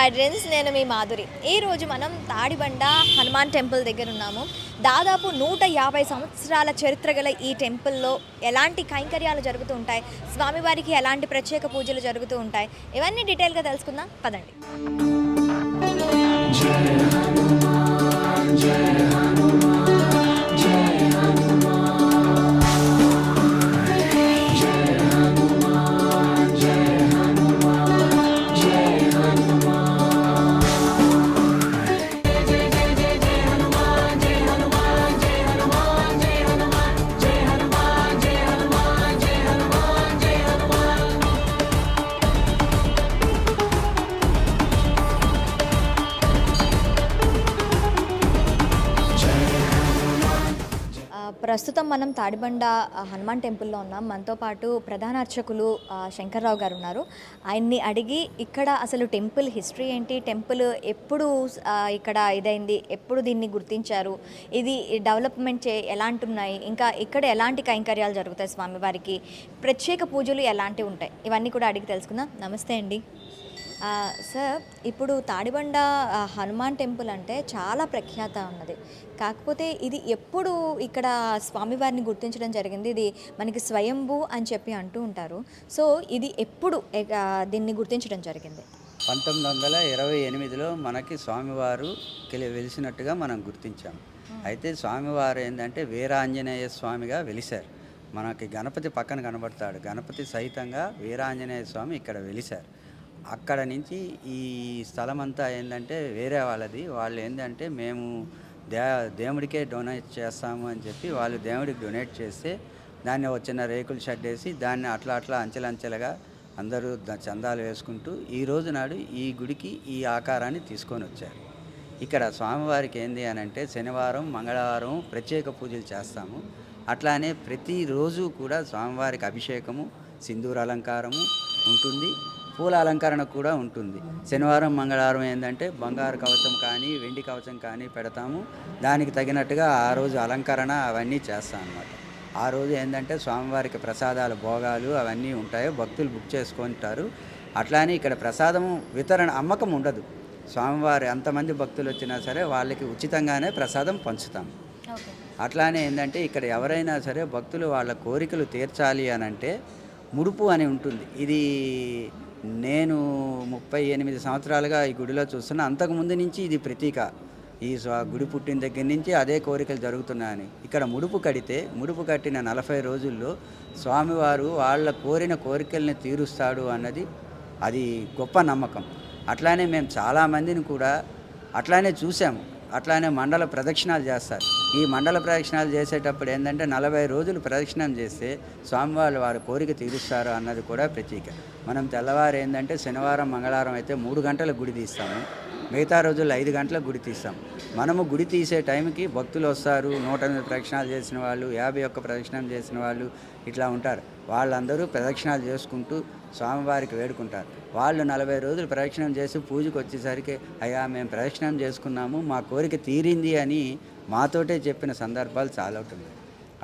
Guidance నేను మీ మాధురి. ఈ రోజు మనం తాడిబండ హనుమాన్ టెంపుల్ దగ్గర ఉన్నాము. దాదాపు నూట యాభై సంవత్సరాల చరిత్ర గల ఈ టెంపుల్లో ఎలాంటి కైంకర్యాలు జరుగుతూ ఉంటాయి? స్వామివారికి ఎలాంటి ప్రత్యేక పూజలు జరుగుతూ ఉంటాయి? ఇవన్నీ డీటెయిల్గా తెలుసుకుందాం. పదండి. ప్రస్తుతం తాడిబండ హనుమాన్ టెంపుల్లో ఉన్నాం. మనతో పాటు ప్రధాన అర్చకులు శంకర్రావు గారు ఉన్నారు. ఆయన్ని అడిగి ఇక్కడ అసలు టెంపుల్ హిస్టరీ ఏంటి? టెంపుల్ ఎప్పుడు ఇక్కడ ఇదైంది? ఎప్పుడు దీన్ని గుర్తించారు? ఇది డెవలప్మెంట్ చే ఎలాంటి ఉన్నాయి ఇంకా ఇక్కడ ఎలాంటి కైంకర్యాలు జరుగుతాయి స్వామివారికి? ప్రత్యేక పూజలు ఎలాంటివి ఉంటాయి? ఇవన్నీ కూడా అడిగి తెలుసుకుందాం. నమస్తే అండి. సార్ ఇప్పుడు తాడిబండ హనుమాన్ టెంపుల్ అంటే చాలా ప్రఖ్యాత ఉన్నది. కాకపోతే ఇది ఎప్పుడు ఇక్కడ స్వామివారిని గుర్తించడం జరిగింది? ఇది మనకి స్వయంభూ అని చెప్పి అంటూ ఉంటారు. సో ఇది ఎప్పుడు దీన్ని గుర్తించడం జరిగింది? పంతొమ్మిది వందల ఇరవై ఎనిమిదిలో మనకి స్వామివారు వెలిసినట్టుగా మనం గుర్తించాం. అయితే స్వామివారు ఏంటంటే వీరాంజనేయ స్వామిగా వెలిశారు. మనకి గణపతి పక్కన కనబడతాడు. గణపతి సహితంగా వీరాంజనేయ స్వామి ఇక్కడ వెలిశారు. అక్కడ నుంచి ఈ స్థలం అంతా ఏంటంటే వేరే వాళ్ళది. వాళ్ళు ఏంటంటే మేము దే దేవుడికే డొనేట్ చేస్తాము అని చెప్పి వాళ్ళు దేవుడికి డొనేట్ చేస్తే దాన్ని ఒక చిన్న రేకులు షెడ్ వేసి దాన్ని అట్లా అట్లా అంచెలంచెలుగా అందరూ చందాలు వేసుకుంటూ ఈ రోజు నాడు ఈ గుడికి ఈ ఆకారాన్ని తీసుకొని వచ్చారు. ఇక్కడ స్వామివారికి ఏంది అని అంటే శనివారం మంగళవారం ప్రత్యేక పూజలు చేస్తాము. అట్లానే ప్రతిరోజు కూడా స్వామివారికి అభిషేకము సింధూర అలంకారము ఉంటుంది. పూల అలంకరణ కూడా ఉంటుంది. శనివారం మంగళవారం ఏంటంటే బంగారు కవచం కానీ వెండి కవచం కానీ పెడతాము. దానికి తగినట్టుగా ఆ రోజు అలంకరణ అవన్నీ చేస్తాం అన్నమాట. ఆ రోజు ఏంటంటే స్వామివారికి ప్రసాదాలు భోగాలు అవన్నీ ఉంటాయి భక్తులు బుక్ చేసుకుంటారు. అట్లానే ఇక్కడ ప్రసాదము వితరణ అమ్మకం ఉండదు. స్వామివారి ఎంతమంది భక్తులు వచ్చినా సరే వాళ్ళకి ఉచితంగానే ప్రసాదం పంచుతాం. అట్లానే ఏంటంటే ఇక్కడ ఎవరైనా సరే భక్తులు వాళ్ళ కోరికలు తీర్చాలి అని అంటే ముడుపు అని ఉంటుంది. ఇది నేను ముప్పై ఎనిమిది సంవత్సరాలుగా ఈ గుడిలో చూస్తున్నా. అంతకుముందు నుంచి ఇది ప్రతీక. ఈ గుడి పుట్టిన దగ్గర నుంచి అదే కోరికలు జరుగుతున్నాయని. ఇక్కడ ముడుపు కడితే ముడుపు కట్టిన నలభై రోజుల్లో స్వామివారు వాళ్ళ కోరిన కోరికల్ని తీరుస్తాడు అన్నది అది గొప్ప నమ్మకం. అట్లానే మేము చాలామందిని కూడా అట్లానే చూసాము. అట్లానే మండల ప్రదక్షిణాలు చేస్తారు. ఈ మండల ప్రదక్షిణాలు చేసేటప్పుడు ఏంటంటే నలభై రోజులు ప్రదక్షిణం చేస్తే స్వామివారు వారి కోరిక తీరుస్తారు అన్నది కూడా ప్రతీక మనం తెల్లవారు ఏంటంటే శనివారం మంగళవారం అయితే మూడు గంటల గుడి తీస్తాము. మిగతా రోజుల్లో ఐదు గంటలకు గుడి తీస్తాం. మనము గుడి తీసే టైంకి భక్తులు వస్తారు. నూట ఎనిమిది ప్రదక్షిణాలు చేసిన వాళ్ళు యాభై ఒక్క ప్రదక్షిణం చేసిన వాళ్ళు ఇట్లా ఉంటారు. వాళ్ళందరూ ప్రదక్షిణాలు చేసుకుంటూ స్వామివారికి వేడుకుంటారు. వాళ్ళు నలభై రోజులు ప్రదక్షిణం చేసి పూజకు వచ్చేసరికి అయ్యా మేము ప్రదక్షిణం చేసుకున్నాము మా కోరిక తీరింది అని మాతోటే చెప్పిన సందర్భాలు చాలా ఉంటుంది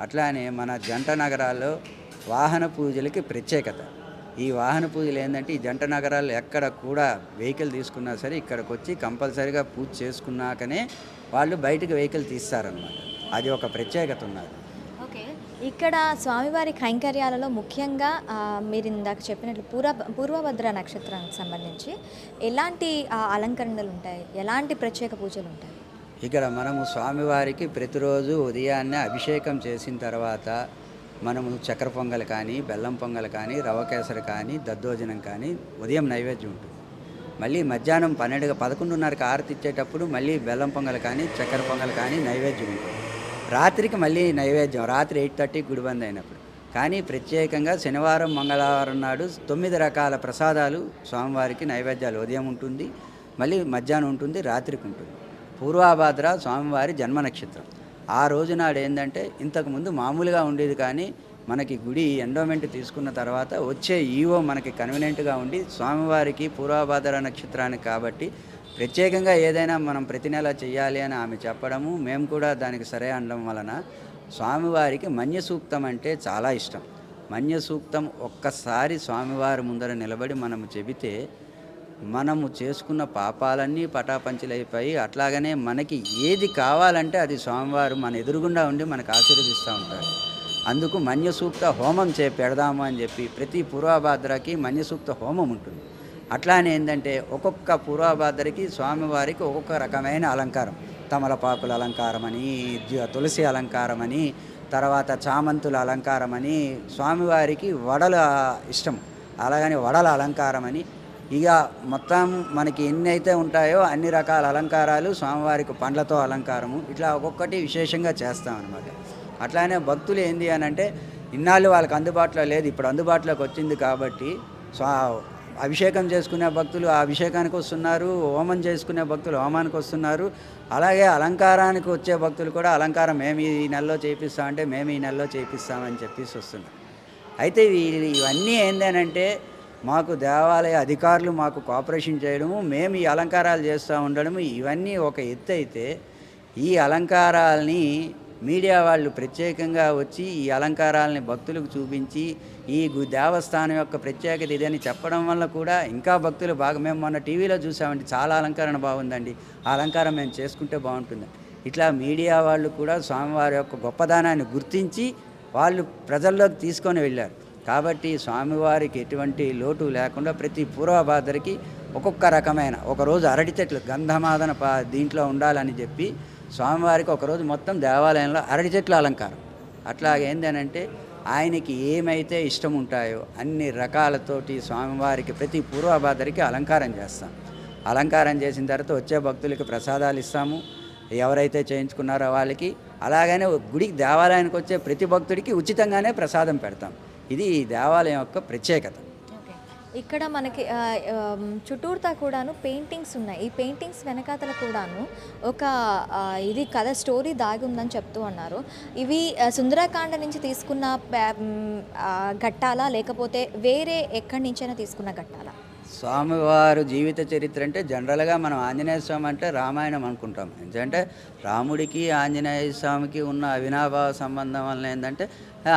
అట్లానే మన జంట నగరాల్లో వాహన పూజలకి ప్రత్యేకత. ఈ వాహన పూజలు ఏంటంటే ఈ జంట నగరాలు ఎక్కడ కూడా వెహికల్ తీసుకున్నా సరే ఇక్కడికి వచ్చి కంపల్సరీగా పూజ చేసుకున్నాకనే వాళ్ళు బయటకు వెహికల్ తీస్తారనమాట అది ఒక ప్రత్యేకత ఉన్నది. ఇక్కడ స్వామివారి కైంకర్యాలలో ముఖ్యంగా మీరు ఇందాక చెప్పినట్లు పూర్వ పూర్వభద్ర నక్షత్రానికి సంబంధించి ఎలాంటి అలంకరణలు ఉంటాయి? ఎలాంటి ప్రత్యేక పూజలు ఉంటాయి? ఇక్కడ మనము స్వామివారికి ప్రతిరోజు ఉదయాన్నే అభిషేకం చేసిన తర్వాత మనము చక్కెర పొంగల్ కానీ బెల్లం పొంగల్ కానీ రవ కేసరి కానీ దద్దోజనం కానీ ఉదయం నైవేద్యం ఉంటుంది. మళ్ళీ మధ్యాహ్నం పన్నెండు పదకొండున్నరకు ఆరతి ఇచ్చేటప్పుడు మళ్ళీ బెల్లం పొంగల్ కానీ చక్కెర పొంగల్ కానీ నైవేద్యం ఉంటుంది. రాత్రికి మళ్ళీ నైవేద్యం. రాత్రి ఎయిట్ థర్టీ గుడి బంద్ అయినప్పుడు. కానీ ప్రత్యేకంగా శనివారం మంగళవారం నాడు తొమ్మిది రకాల ప్రసాదాలు స్వామివారికి నైవేద్యాలు. ఉదయం ఉంటుంది మళ్ళీ మధ్యాహ్నం ఉంటుంది రాత్రికి ఉంటుంది. పూర్వాభాద్ర స్వామివారి జన్మ నక్షత్రం. ఆ రోజు నాడు ఏంటంటే ఇంతకుముందు మామూలుగా ఉండేది కానీ మనకి గుడి ఎండోమెంట్ తీసుకున్న తర్వాత వచ్చే ఈవో మనకి కన్వీనెంట్గా ఉండి స్వామివారికి పూర్వాభాద్ర నక్షత్రానికి కాబట్టి ప్రత్యేకంగా ఏదైనా మనం ప్రతి నెల చేయాలి అని ఆమె చెప్పడము మేము కూడా దానికి సరే అనడం వలన స్వామివారికి మన్య సూక్తం అంటే చాలా ఇష్టం. మన్య సూక్తం ఒక్కసారి స్వామివారి ముందర నిలబడి మనము చెబితే మనము చేసుకున్న పాపాలన్నీ పటాపంచలైపోయి అట్లాగనే మనకి ఏది కావాలంటే అది స్వామివారు మన ఎదురుగుండా ఉండి మనకు ఆశీర్వదిస్తూ ఉంటారు. అందుకు మన్యసూక్త హోమం చే పెడదాము అని చెప్పి ప్రతి పూర్వభాద్రకి మన్యసూక్త హోమం ఉంటుంది. అట్లానే ఏంటంటే ఒక్కొక్క పూర్వభాద్రకి స్వామివారికి ఒక్కొక్క రకమైన అలంకారం. తమలపాకుల అలంకారం అని తులసి అలంకారం అని తర్వాత చామంతుల అలంకారం అని స్వామివారికి వడల ఇష్టం. అలాగని వడల అలంకారం అని ఇక మొత్తం మనకి ఎన్ని అయితే ఉంటాయో అన్ని రకాల అలంకారాలు స్వామివారికి పండ్లతో అలంకారము. ఇట్లా ఒక్కొక్కటి విశేషంగా చేస్తాం అనమాట అట్లానే భక్తులు ఏంది అని అంటే ఇన్నాళ్ళు వాళ్ళకి అందుబాటులో లేదు ఇప్పుడు అందుబాటులోకి వచ్చింది కాబట్టి స్వా అభిషేకం చేసుకునే భక్తులు ఆ అభిషేకానికి వస్తున్నారు హోమం చేసుకునే భక్తులు హోమానికి వస్తున్నారు అలాగే అలంకారానికి వచ్చే భక్తులు కూడా అలంకారం మేము ఈ నెలలో చేపిస్తామంటే మేము ఈ నెలలో చేపిస్తామని చెప్పేసి వస్తున్నారు. అయితే ఇవన్నీ ఏందనంటే మాకు దేవాలయ అధికారులు మాకు కోఆపరేషన్ చేయడము మేము ఈ అలంకారాలు చేస్తూ ఉండడము ఇవన్నీ ఒక ఎత్తు అయితే ఈ అలంకారాలని మీడియా వాళ్ళు ప్రత్యేకంగా వచ్చి ఈ అలంకారాలని భక్తులకు చూపించి ఈ గు- దేవస్థానం యొక్క ప్రత్యేకత ఇదని చెప్పడం వల్ల కూడా ఇంకా భక్తులు బాగా మేము మొన్న టీవీలో చూసామండి చాలా అలంకరణ బాగుందండి. ఆ అలంకారం మేము చేసుకుంటే బాగుంటుంది. ఇట్లా మీడియా వాళ్ళు కూడా స్వామివారి యొక్క గొప్పదనాన్ని గుర్తించి వాళ్ళు ప్రజల్లోకి తీసుకొని వెళ్ళారు. కాబట్టి స్వామివారికి ఎటువంటి లోటు లేకుండా ప్రతి పూర్వభాద్రకి ఒక్కొక్క రకమైన ఒకరోజు అరటి చెట్లు గంధమాదన పా దీంట్లో ఉండాలని చెప్పి స్వామివారికి ఒకరోజు మొత్తం దేవాలయంలో అరటి చెట్ల అలంకారం. అట్లాగే ఏంటనంటే ఆయనకి ఏమైతే ఇష్టం ఉంటాయో అన్ని రకాలతోటి స్వామివారికి ప్రతి పూర్వభాద్రకి అలంకారం చేస్తాం. అలంకారం చేసిన తర్వాత వచ్చే భక్తులకి ప్రసాదాలు ఇస్తాము. ఎవరైతే చేయించుకున్నారో వాళ్ళకి. అలాగనే గుడికి దేవాలయానికి వచ్చే ప్రతి భక్తుడికి ఉచితంగానే ప్రసాదం పెడతాం. ఇది ఈ దేవాలయం యొక్క ప్రత్యేకత. ఇక్కడ మనకి చుట్టూర్తా చుట్టూరుతా కూడాను పెయింటింగ్స్ ఉన్నాయి. ఈ పెయింటింగ్స్ వెనకాతల కూడాను ఒక ఇది కథ స్టోరీ దాగి ఉందని చెప్తూ అన్నారు. ఇవి సుందరాకాండ సుందరకాండ నుంచి తీసుకున్న ఘట్టాలా? లేకపోతే వేరే ఎక్కడి నుంచైనా తీసుకున్న ఘట్టాలా? స్వామివారు జీవిత చరిత్ర అంటే జనరల్గా మనం ఆంజనేయ స్వామి అంటే రామాయణం అనుకుంటాం. ఎందుకంటే రాముడికి ఆంజనేయ స్వామికి ఉన్న అవినాభావ సంబంధం వల్ల ఏంటంటే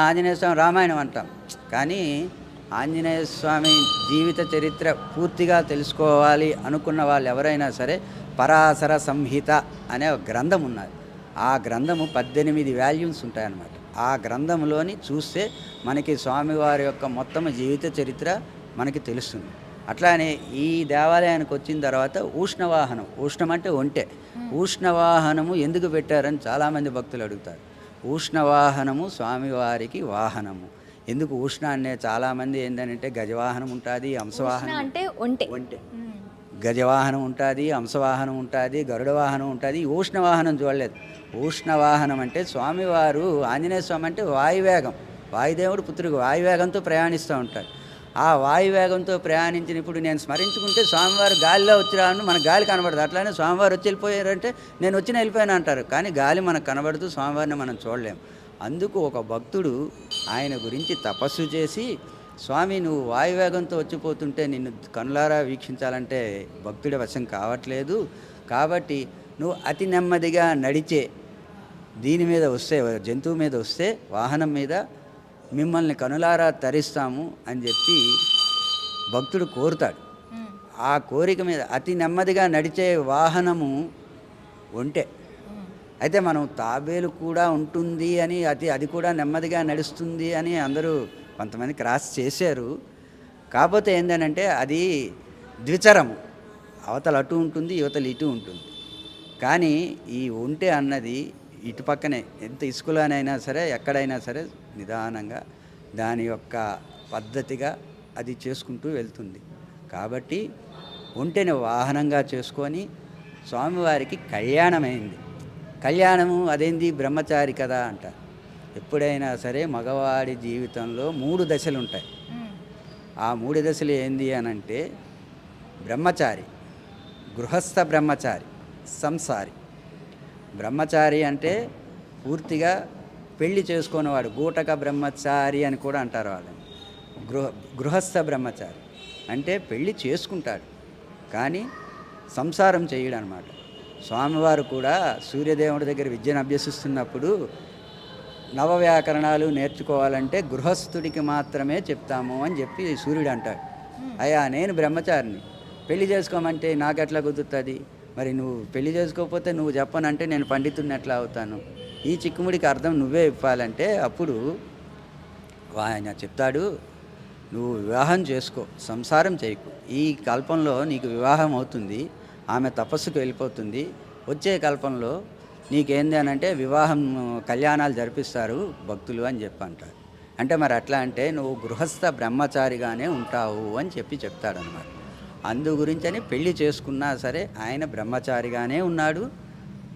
ఆంజనేయ స్వామి రామాయణం అంటాం. కానీ ఆంజనేయ స్వామి జీవిత చరిత్ర పూర్తిగా తెలుసుకోవాలి అనుకున్న వాళ్ళు ఎవరైనా సరే పరాశర సంహిత అనే ఒక గ్రంథం ఉన్నది. ఆ గ్రంథము పద్దెనిమిది వాల్యూమ్స్ ఉంటాయన్నమాట. ఆ గ్రంథంలోని చూస్తే మనకి స్వామివారి యొక్క మొత్తం జీవిత చరిత్ర మనకి తెలుస్తుంది. అట్లానే ఈ దేవాలయానికి వచ్చిన తర్వాత ఉష్ణవాహనం ఉష్ణం అంటే ఒంటె. ఉష్ణవాహనము ఎందుకు పెట్టారని చాలామంది భక్తులు అడుగుతారు. ఉష్ణవాహనము స్వామివారికి వాహనము. ఎందుకు ఉష్ణ అనే చాలామంది ఏంటంటే గజవాహనం ఉంటుంది హంసవాహనం అంటే ఒంటె. ఒంటె. గజవాహనం ఉంటుంది హంసవాహనం ఉంటుంది గరుడ వాహనం ఉంటుంది ఉష్ణవాహనం చూడలేదు. ఉష్ణవాహనం అంటే స్వామివారు ఆంజనేయ స్వామి అంటే వాయువేగం. వాయుదేవుడు పుత్రుడు వాయువేగంతో ప్రయాణిస్తూ ఉంటాడు. ఆ వాయువేగంతో ప్రయాణించినప్పుడు నేను స్మరించుకుంటే స్వామివారు గాలిలో వచ్చి రాను మన గాలి కనబడదు. అట్లానే స్వామివారు వచ్చి వెళ్ళిపోయారంటే నేను వచ్చిన వెళ్ళిపోయాను అంటారు. కానీ గాలి మనకు కనబడుతూ స్వామివారిని మనం చూడలేము. అందుకు ఒక భక్తుడు ఆయన గురించి తపస్సు చేసి స్వామి నువ్వు వాయువేగంతో వచ్చిపోతుంటే నిన్ను కనులారా వీక్షించాలంటే భక్తుడి వశం కావట్లేదు. కాబట్టి నువ్వు అతి నెమ్మదిగా నడిచే దీని మీద వస్తే జంతువు మీద వస్తే వాహనం మీద మిమ్మల్ని కనులారా తరిస్తాము అని చెప్పి భక్తుడు కోరుతాడు. ఆ కోరిక మీద అతి నెమ్మదిగా నడిచే వాహనము ఒంటే. అయితే మనం తాబేలు కూడా ఉంటుంది అని అది అది కూడా నెమ్మదిగా నడుస్తుంది అని అందరూ కొంతమంది క్రాస్ చేశారు. కాకపోతే ఏంటంటే అది ద్విచరము. అవతల అటు ఉంటుంది యువతలు ఇటు ఉంటుంది. కానీ ఈ ఒంటె అన్నది ఇటు పక్కనే ఎంత ఇసుకలోనైనా సరే ఎక్కడైనా సరే నిదానంగా దాని యొక్క పద్ధతిగా అది చేసుకుంటూ వెళ్తుంది. కాబట్టి ఒంటెని వాహనంగా చేసుకొని స్వామివారికి కళ్యాణమైంది. కళ్యాణము అదేంది? బ్రహ్మచారి కదా అంటారు ఎప్పుడైనా సరే మగవాడి జీవితంలో మూడు దశలు ఉంటాయి. ఆ మూడు దశలు ఏంది అని అంటే బ్రహ్మచారి గృహస్థ బ్రహ్మచారి సంసారి. బ్రహ్మచారి అంటే పూర్తిగా పెళ్ళి చేసుకునేవాడు గూటక బ్రహ్మచారి అని కూడా అంటారు వాళ్ళని. గృహ గృహస్థ బ్రహ్మచారి అంటే పెళ్ళి చేసుకుంటాడు. కానీ సంసారం చేయడు అనమాట స్వామివారు కూడా సూర్యదేవుడి దగ్గర విద్యను అభ్యసిస్తున్నప్పుడు నవవ్యాకరణాలు నేర్చుకోవాలంటే గృహస్థుడికి మాత్రమే చెప్తాము అని చెప్పి సూర్యుడు అంటాడు. అయ్యా నేను బ్రహ్మచారిని. పెళ్ళి చేసుకోమంటే నాకు ఎట్లా కుదురుతుంది? మరి నువ్వు పెళ్ళి చేసుకోకపోతే నువ్వు చెప్పనంటే నేను పండితుడిని ఎట్లా అవుతాను? ఈ చిక్కుముడికి అర్థం నువ్వే ఇవ్వాలంటే అప్పుడు ఆయన చెప్తాడు నువ్వు వివాహం చేసుకో సంసారం చేయకు. ఈ కల్పంలో నీకు వివాహం అవుతుంది. ఆమె తపస్సుకు వెళ్ళిపోతుంది. వచ్చే కల్పంలో నీకేంది అని అంటే వివాహం కళ్యాణాలు జరిపిస్తారు భక్తులు అని చెప్పి అంటారు. అంటే మరి అట్లా అంటే నువ్వు గృహస్థ బ్రహ్మచారిగానే ఉంటావు అని చెప్పి చెప్తాడనమాట అందు గురించని పెళ్ళి చేసుకున్నా సరే ఆయన బ్రహ్మచారిగానే ఉన్నాడు.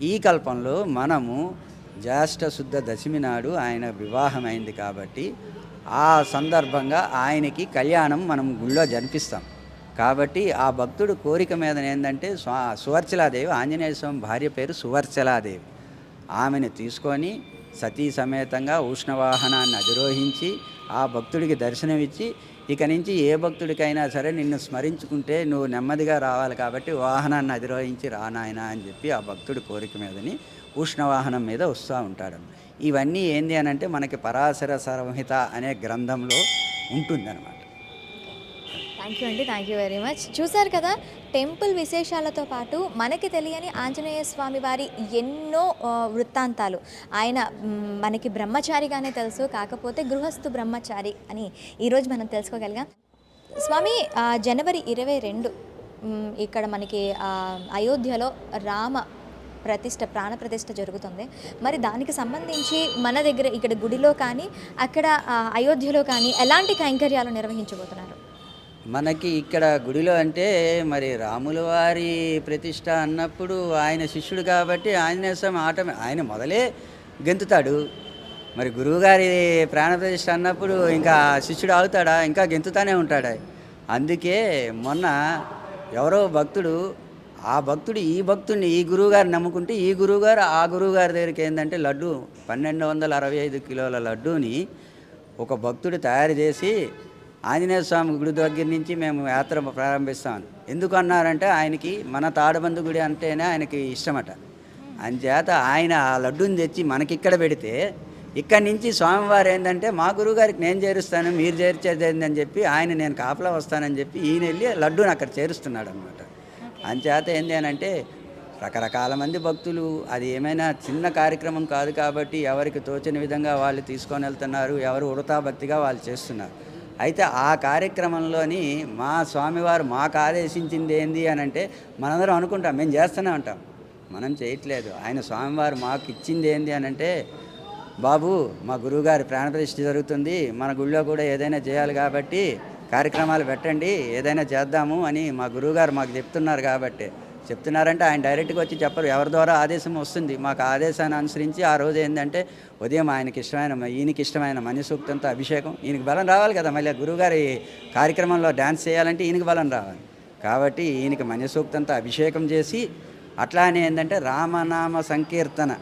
ఈ కల్పంలో మనము జ్యేష్ఠ శుద్ధ దశమి నాడు ఆయన వివాహం అయింది కాబట్టి ఆ సందర్భంగా ఆయనకి కళ్యాణం మనం గుళ్ళో జరిపిస్తాం. కాబట్టి ఆ భక్తుడు కోరిక మీద ఏంటంటే స్వా సువర్చలాదేవి ఆంజనేయ స్వామి భార్య పేరు సువర్చలాదేవి. ఆమెను తీసుకొని సతీ సమేతంగా ఉష్ణవాహనాన్ని అధిరోహించి ఆ భక్తుడికి దర్శనమిచ్చి ఇక నుంచి ఏ భక్తుడికైనా సరే నిన్ను స్మరించుకుంటే నువ్వు నెమ్మదిగా రావాలి కాబట్టి వాహనాన్ని అధిరోహించి రానాయన అని చెప్పి ఆ భక్తుడి కోరిక మీదని ఉష్ణవాహనం మీద వస్తూ ఉంటాడు ఇవన్నీ ఏంది అని అంటే మనకి పరాశర సంహిత అనే గ్రంథంలో ఉంటుందన్నమాట థ్యాంక్ యూ అండి. థ్యాంక్ యూ వెరీ మచ్ చూశారు కదా టెంపుల్ విశేషాలతో పాటు మనకి తెలియని ఆంజనేయ స్వామి వారి ఎన్నో వృత్తాంతాలు. ఆయన మనకి బ్రహ్మచారిగానే తెలుసు కాకపోతే గృహస్థు బ్రహ్మచారి అని ఈరోజు మనం తెలుసుకోగలిగాం. స్వామి జనవరి ఇరవై రెండు ఇక్కడ మనకి అయోధ్యలో రామ ప్రతిష్ట ప్రాణ ప్రతిష్ట జరుగుతుంది. మరి దానికి సంబంధించి మన దగ్గర ఇక్కడ గుడిలో కానీ అక్కడ అయోధ్యలో కానీ ఎలాంటి కైంకర్యాలు నిర్వహించబోతున్నారు? మనకి ఇక్కడ గుడిలో అంటే మరి రాముల వారి ప్రతిష్ట అన్నప్పుడు ఆయన శిష్యుడు కాబట్టి ఆంజనేయ స్వామి ఆట ఆయన మొదలే గెంతుతాడు. మరి గురువుగారి ప్రాణప్రతిష్ఠ అన్నప్పుడు ఇంకా శిష్యుడు ఆగుతాడా? ఇంకా గెంతుతానే ఉంటాడా? అందుకే మొన్న ఎవరో భక్తుడు ఆ భక్తుడు ఈ భక్తుడిని ఈ గురువుగారు నమ్ముకుంటే ఈ గురువుగారు ఆ గురువుగారి దగ్గరికి ఏంటంటే లడ్డు పన్నెండు వందల అరవై ఐదు కిలోల లడ్డూని ఒక భక్తుడు తయారు చేసి ఆంజనేయ స్వామి గుడి దగ్గర నుంచి మేము యాత్ర ప్రారంభిస్తాం. ఎందుకు అన్నారంటే ఆయనకి మన తాడబందు గుడి అంటేనే ఆయనకి ఇష్టమట. అంచేత ఆయన ఆ లడ్డూని తెచ్చి మనకిక్కడ పెడితే ఇక్కడి నుంచి స్వామివారు ఏంటంటే మా గురువుగారికి నేను చేరుస్తాను మీరు చేర్చేది ఏందని చెప్పి ఆయన నేను కాపలా వస్తానని చెప్పి ఈయన వెళ్ళి లడ్డూని అక్కడ చేరుస్తున్నాడు అనమాట అంచేత ఏంది అని అంటే రకరకాల మంది భక్తులు అది ఏమైనా చిన్న కార్యక్రమం కాదు కాబట్టి ఎవరికి తోచిన విధంగా వాళ్ళు తీసుకొని వెళ్తున్నారు ఎవరు ఉడతా భక్తిగా వాళ్ళు చేస్తున్నారు. అయితే ఆ కార్యక్రమంలోని మా స్వామివారు మాకు ఆదేశించింది ఏంది అని అంటే మనందరం అనుకుంటాం మేము చేస్తూనే ఉంటాం. మనం చేయట్లేదు. ఆయన స్వామివారు మాకు ఇచ్చింది ఏంది అని అంటే బాబు మా గురువుగారి ప్రాణప్రతిష్ఠ జరుగుతుంది. మన గుళ్ళో కూడా ఏదైనా చేయాలి కాబట్టి కార్యక్రమాలు పెట్టండి ఏదైనా చేద్దాము అని మా గురువుగారు మాకు చెప్తున్నారు కాబట్టి. చెప్తున్నారంటే ఆయన డైరెక్ట్గా వచ్చి చెప్పరు. ఎవరి ద్వారా ఆదేశం వస్తుంది? మాకు ఆదేశాన్ని అనుసరించి ఆ రోజు ఏంటంటే ఉదయం ఆయనకి ఇష్టమైన ఈయనకి ఇష్టమైన మన్యసూక్తంతో అభిషేకం. ఈయనకి బలం రావాలి కదా మళ్ళీ. గురువుగారి కార్యక్రమంలో డ్యాన్స్ చేయాలంటే ఈయనకి బలం రావాలి. కాబట్టి ఈయనకి మన్యసూక్తంతో అభిషేకం చేసి అట్లానే ఏంటంటే రామనామ సంకీర్తన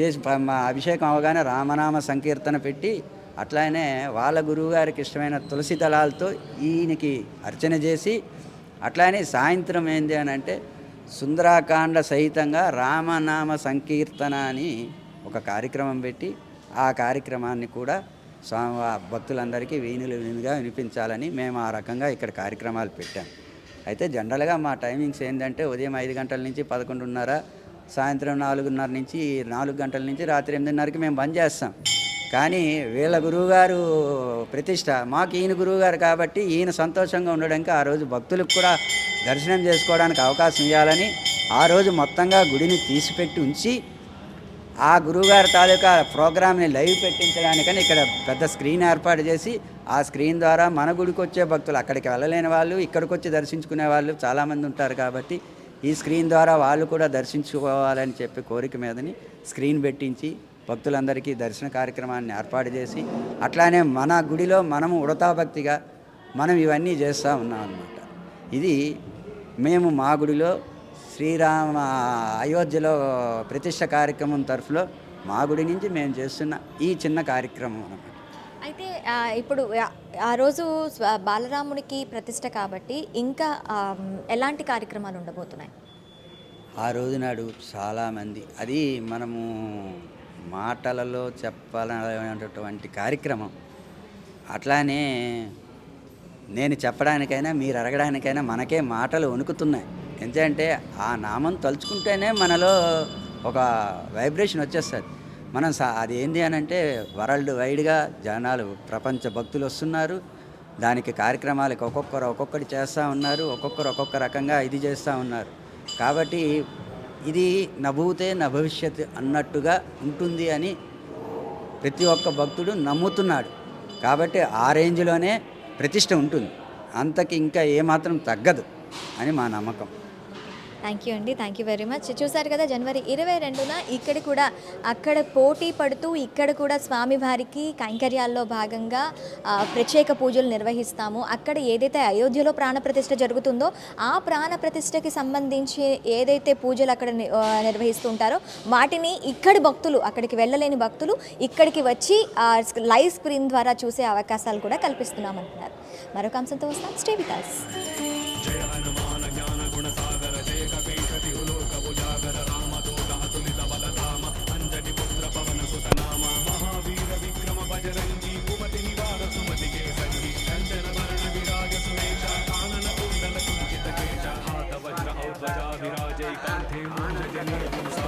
చేసి మా అభిషేకం అవగానే రామనామ సంకీర్తన పెట్టి అట్లానే వాళ్ళ గురువుగారికి ఇష్టమైన తులసి దళాలతో ఈయనకి అర్చన చేసి అట్లానే సాయంత్రం ఏంది అని అంటే సుందరాకాండ సహితంగా రామనామ సంకీర్తన అని ఒక కార్యక్రమం పెట్టి ఆ కార్యక్రమాన్ని కూడా స్వామి భక్తులందరికీ వీణులు వీణుగా వినిపించాలని మేము ఆ రకంగా ఇక్కడ కార్యక్రమాలు పెట్టాం. అయితే జనరల్గా మా టైమింగ్స్ ఏంటంటే ఉదయం ఐదు గంటల నుంచి పదకొండున్నర సాయంత్రం నాలుగున్నర నుంచి నాలుగు గంటల నుంచి రాత్రి ఎనిమిదిన్నరకి మేము బంద్ చేస్తాం. కానీ వీళ్ళ గురువుగారు ప్రతిష్ట. మాకు ఈయన గురువుగారు కాబట్టి ఈయన సంతోషంగా ఉండడానికి ఆ రోజు భక్తులకు కూడా దర్శనం చేసుకోవడానికి అవకాశం ఇవ్వాలని ఆ రోజు మొత్తంగా గుడిని తీసిపెట్టి ఉంచి ఆ గురువుగారి తాలూకా ప్రోగ్రామ్ని లైవ్ పెట్టించడానికని ఇక్కడ పెద్ద స్క్రీన్ ఏర్పాటు చేసి ఆ స్క్రీన్ ద్వారా మన గుడికి వచ్చే భక్తులు అక్కడికి వెళ్ళలేని వాళ్ళు ఇక్కడికి వచ్చి దర్శించుకునే వాళ్ళు చాలామంది ఉంటారు కాబట్టి ఈ స్క్రీన్ ద్వారా వాళ్ళు కూడా దర్శించుకోవాలని చెప్పి కోరిక మీదని స్క్రీన్ పెట్టించి భక్తులందరికీ దర్శన కార్యక్రమాన్ని ఏర్పాటు చేసి అట్లానే మన గుడిలో మనము ఉడతా భక్తిగా మనం ఇవన్నీ చేస్తూ ఉన్నాం అన్నమాట. ఇది మేము మా గుడిలో శ్రీరామ అయోధ్యలో ప్రతిష్ట కార్యక్రమం తరఫులో మా గుడి నుంచి మేము చేస్తున్న ఈ చిన్న కార్యక్రమం అన్నమాట. అయితే ఇప్పుడు ఆ- రోజు బాలరాముడికి ప్రతిష్ట కాబట్టి ఇంకా ఎలాంటి కార్యక్రమాలు ఉండబోతున్నాయి? ఆ రోజు నాడు చాలామంది అది మనము మాటలలో చెప్పాలనేటటువంటి కార్యక్రమం. అట్లానే నేను చెప్పడానికైనా మీరు అడగడానికైనా మనకే మాటలు వణుకుతున్నాయి. ఎందుకంటే ఆ నామం తలుచుకుంటేనే మనలో ఒక వైబ్రేషన్ వచ్చేస్తుంది. మనం సా అది ఏంది అని అంటే వరల్డ్ వైడ్గా జనాలు ప్రపంచ భక్తులు వస్తున్నారు. దానికి కార్యక్రమాలకు ఒక్కొక్కరు ఒక్కొక్కటి చేస్తూ ఉన్నారు. ఒక్కొక్కరు ఒక్కొక్క రకంగా ఇది చేస్తూ ఉన్నారు. కాబట్టి ఇది నభూతే నభవిష్యత్ అన్నట్టుగా ఉంటుంది అని ప్రతి ఒక్క భక్తుడు నమ్ముతున్నాడు. కాబట్టి ఆ రేంజ్లోనే ప్రతిష్ట ఉంటుంది. అంతకి ఇంకా ఏమాత్రం తగ్గదు అని మా నమ్మకం. థ్యాంక్ యూ అండి థ్యాంక్ యూ వెరీ మచ్. చూసారు కదా జనవరి ఇరవై రెండున ఇక్కడ కూడా అక్కడ పోటీ పడుతూ ఇక్కడ కూడా స్వామివారికి కైంకర్యాల్లో భాగంగా ప్రత్యేక పూజలు నిర్వహిస్తాము. అక్కడ ఏదైతే అయోధ్యలో ప్రాణప్రతిష్ఠ జరుగుతుందో ఆ ప్రాణప్రతిష్ఠకి సంబంధించి ఏదైతే పూజలు అక్కడ నిర్వహిస్తుంటారో వాటిని ఇక్కడి భక్తులు అక్కడికి వెళ్ళలేని భక్తులు ఇక్కడికి వచ్చి లైవ్ స్క్రీన్ ద్వారా చూసే అవకాశాలు కూడా కల్పిస్తున్నామంటున్నారు. మరొక అంశంతో వస్తాం. Stay Vikas Yeah, yeah, yeah.